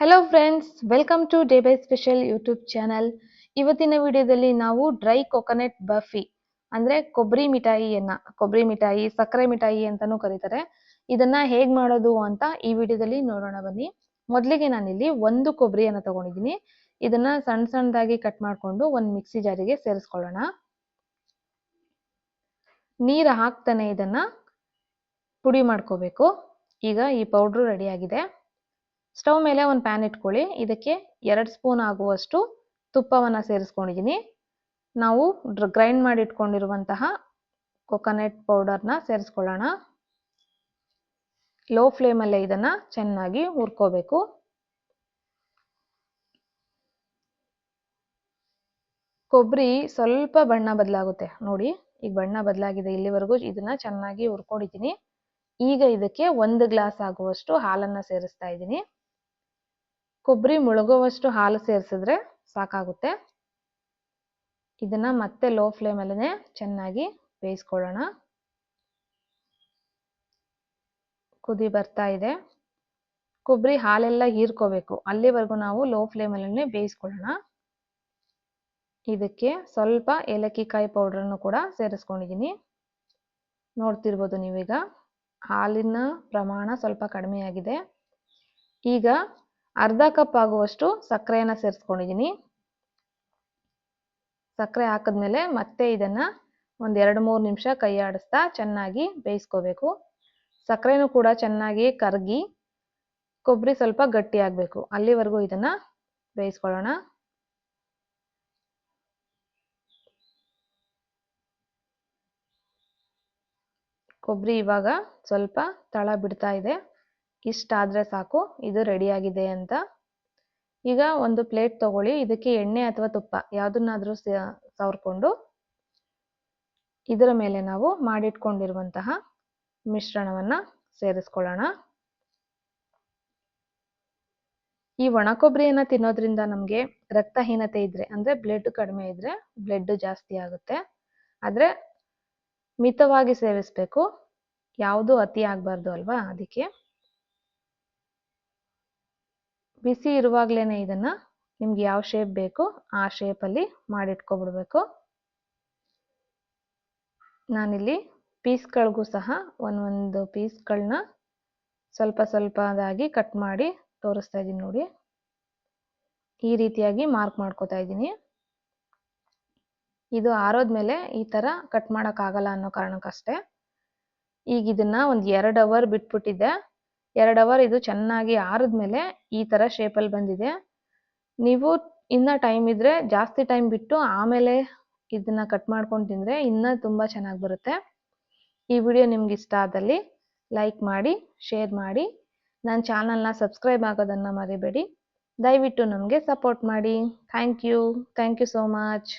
Hello friends welcome to day by special YouTube channel ಇವತ್ತಿನ ವಿಡಿಯೋದಲ್ಲಿ ನಾವು ಡ್ರೈ ಕೊಕೊನೆಟ್ ಬಫಿ ಅಂದ್ರೆ ಕೊಬ್ಬರಿ ಮಿಠಾಯಿಯನ್ನ, ಕೊಬ್ಬರಿ ಮಿಠಾಯಿ, ಸಕ್ಕರೆ ಮಿಠಾಯಿ ಅಂತಾನೂ ಕರೀತಾರೆ. ಇದನ್ನ ಹೇಗೆ ಮಾಡೋದು ಅಂತ ಈ ವಿಡಿಯೋದಲ್ಲಿ ನೋಡೋಣ ಬನ್ನಿ. ಮೊದಲಿಗೆ ನಾನಿಲ್ಲಿ ಒಂದು ಕೊಬ್ಬರಿಯನ್ನ ತಗೊಂಡಿದ್ದೀನಿ. ಇದನ್ನ ಸಣ್ಣ ಸಣ್ಣದಾಗಿ ಕಟ್ ಮಾಡಿಕೊಂಡು ಒಂದು ಮಿಕ್ಸಿ ಜಾರಿಗೆ ಸೇರಿಸ್ಕೊಳ್ಳೋಣ. ನೀರು ಹಾಕ್ತಾನೆ ಇದನ್ನ, ಪುಡಿ ಮಾಡ್ಕೋಬೇಕು. ಈಗ ಈ ಪೌಡ್ರು ರೆಡಿ ಆಗಿದೆ. ಸ್ಟವ್ ಮೇಲೆ ಒಂದು ಪ್ಯಾನ್ ಇಟ್ಕೊಳ್ಳಿ. ಇದಕ್ಕೆ ಎರಡು ಸ್ಪೂನ್ ಆಗುವಷ್ಟು ತುಪ್ಪವನ್ನು ಸೇರಿಸ್ಕೊಂಡಿದ್ದೀನಿ ನಾವು ಗ್ರೈಂಡ್ ಮಾಡಿ ಇಟ್ಕೊಂಡಿರುವಂತಹ ಕೊಕೊನೆಟ್ ಪೌಡರ್ನ ಸೇರಿಸ್ಕೊಳ್ಳೋಣ. ಲೋ ಫ್ಲೇಮಲ್ಲೇ ಇದನ್ನು ಚೆನ್ನಾಗಿ ಹುರ್ಕೋಬೇಕು. ಕೊಬ್ಬರಿ ಸ್ವಲ್ಪ ಬಣ್ಣ ಬದಲಾಗುತ್ತೆ. ನೋಡಿ, ಈಗ ಬಣ್ಣ ಬದಲಾಗಿದೆ ಇಲ್ಲಿವರೆಗೂ. ಇದನ್ನ ಚೆನ್ನಾಗಿ ಹುರ್ಕೊಂಡಿದ್ದೀನಿ ಈಗ ಇದಕ್ಕೆ ಒಂದು ಗ್ಲಾಸ್ ಆಗುವಷ್ಟು ಹಾಲನ್ನು ಸೇರಿಸ್ತಾ ಇದ್ದೀನಿ ಕೊಬ್ಬರಿ ಮುಳುಗುವಷ್ಟು ಹಾಲು ಸೇರಿಸಿದ್ರೆ ಸಾಕಾಗುತ್ತೆ. ಇದನ್ನ ಮತ್ತೆ ಲೋ ಫ್ಲೇಮಲ್ಲೇ ಚೆನ್ನಾಗಿ ಬೇಯಿಸ್ಕೊಳ್ಳೋಣ. ಕುದಿ ಬರ್ತಾ ಇದೆ. ಕೊಬ್ಬರಿ ಹಾಲೆಲ್ಲ ಹೀರ್ಕೋಬೇಕು. ಅಲ್ಲಿವರೆಗೂ ನಾವು ಲೋ ಫ್ಲೇಮಲ್ಲೇ ಬೇಯಿಸ್ಕೊಳ್ಳೋಣ. ಇದಕ್ಕೆ ಸ್ವಲ್ಪ ಏಲಕ್ಕಿ ಕಾಯಿ ಪೌಡ್ರನ್ನು ಕೂಡ ಸೇರಿಸ್ಕೊಂಡಿದ್ದೀನಿ. ನೋಡ್ತಿರ್ಬೋದು ನೀವೀಗ. ಹಾಲಿನ ಪ್ರಮಾಣ ಸ್ವಲ್ಪ ಕಡಿಮೆ ಆಗಿದೆ ಈಗ ಅರ್ಧ ಕಪ್ ಆಗುವಷ್ಟು ಸಕ್ಕರೆಯನ್ನು ಸೇರಿಸ್ಕೊಂಡಿದ್ದೀನಿ ಸಕ್ಕರೆ ಹಾಕಿದ್ಮೇಲೆ ಮತ್ತೆ ಇದನ್ನು ಒಂದು ಎರಡು ಮೂರು ನಿಮಿಷ ಕೈ ಆಡಿಸ್ತಾ ಚೆನ್ನಾಗಿ ಬೇಯಿಸ್ಕೋಬೇಕು. ಸಕ್ಕರೆನೂ ಕೂಡ ಚೆನ್ನಾಗಿ ಕರಗಿ ಕೊಬ್ಬರಿ ಸ್ವಲ್ಪ ಗಟ್ಟಿ ಆಗಬೇಕು. ಅಲ್ಲಿವರೆಗೂ ಇದನ್ನು ಬೇಯಿಸ್ಕೊಳ್ಳೋಣ. ಕೊಬ್ಬರಿ ಇವಾಗ ಸ್ವಲ್ಪ ತಳ ಬಿಡ್ತಾ ಇದೆ. ಇಷ್ಟಾದರೆ ಸಾಕು, ಇದು ರೆಡಿಯಾಗಿದೆ ಅಂತ. ಈಗ ಒಂದು ಪ್ಲೇಟ್ ತಗೊಳ್ಳಿ, ಇದಕ್ಕೆ ಎಣ್ಣೆ ಅಥವಾ ತುಪ್ಪ ಯಾವುದನ್ನಾದರೂ ಸವರ್ಕೊಂಡು. ಇದರ ಮೇಲೆ ನಾವು ಮಾಡಿಟ್ಕೊಂಡಿರುವಂತಹ ಮಿಶ್ರಣವನ್ನು ಸೇರಿಸ್ಕೊಳ್ಳೋಣ. ಈ ಒಣ ಕೊಬ್ಬರಿಯನ್ನು ತಿನ್ನೋದ್ರಿಂದ ನಮಗೆ ರಕ್ತಹೀನತೆ ಇದ್ರೆ, ಅಂದರೆ ಬ್ಲಡ್ ಕಡಿಮೆ ಇದ್ರೆ ಬ್ಲಡ್ ಜಾಸ್ತಿ ಆಗುತ್ತೆ. ಆದರೆ ಮಿತವಾಗಿ ಸೇವಿಸಬೇಕು. ಯಾವುದು ಅತಿ ಆಗಬಾರ್ದು ಅಲ್ವಾ ಅದಕ್ಕೆ. ಬಿಸಿ ಇರುವಾಗಲೇ ಇದನ್ನು ನಿಮ್ಗೆ ಯಾವ ಶೇಪ್ ಬೇಕು ಆ ಶೇಪಲ್ಲಿ ಮಾಡಿಟ್ಕೊಬಿಡ್ಬೇಕು. ನಾನಿಲ್ಲಿ ಪೀಸ್ಗಳಿಗೂ ಸಹ ಒಂದೊಂದು ಪೀಸ್ಗಳನ್ನ ಸ್ವಲ್ಪ ಸ್ವಲ್ಪದಾಗಿ ಕಟ್ ಮಾಡಿ ತೋರಿಸ್ತಾ ಇದ್ದೀನಿ ನೋಡಿ. ಈ ರೀತಿಯಾಗಿ ಮಾರ್ಕ್ ಮಾಡ್ಕೋತಾ ಇದ್ದೀನಿ. ಇದು ಆರೋದ್ಮೇಲೆ ಈ ಥರ ಕಟ್ ಮಾಡೋಕ್ಕಾಗಲ್ಲ ಅನ್ನೋ ಕಾರಣಕ್ಕಷ್ಟೇ. ಈಗ ಇದನ್ನ ಒಂದು ಎರಡು ಅವರ್ ಬಿಟ್ಬಿಟ್ಟಿದ್ದೆ. ಎರಡು ಅವರ್ ಇದು ಚೆನ್ನಾಗಿ ಆರಿದ್ಮೇಲೆ ಈ ಥರ ಶೇಪಲ್ಲಿ ಬಂದಿದೆ. ನೀವು ಇನ್ನ ಟೈಮ್ ಇದ್ದರೆ ಜಾಸ್ತಿ ಟೈಮ್ ಬಿಟ್ಟು ಆಮೇಲೆ ಇದನ್ನು ಕಟ್ ಮಾಡ್ಕೊಂಡು ತಿಂದರೆ ಇನ್ನೂ ತುಂಬ ಚೆನ್ನಾಗಿ ಬರುತ್ತೆ. ಈ ವಿಡಿಯೋ ನಿಮ್ಗೆ ಇಷ್ಟ ಆದಲ್ಲಿ ಲೈಕ್ ಮಾಡಿ ಶೇರ್ ಮಾಡಿ. ನನ್ನ ಚಾನಲ್ನ ಸಬ್ಸ್ಕ್ರೈಬ್ ಆಗೋದನ್ನು ಮರಿಬೇಡಿ. ದಯವಿಟ್ಟು ನಮಗೆ ಸಪೋರ್ಟ್ ಮಾಡಿ. Thank you thank you so much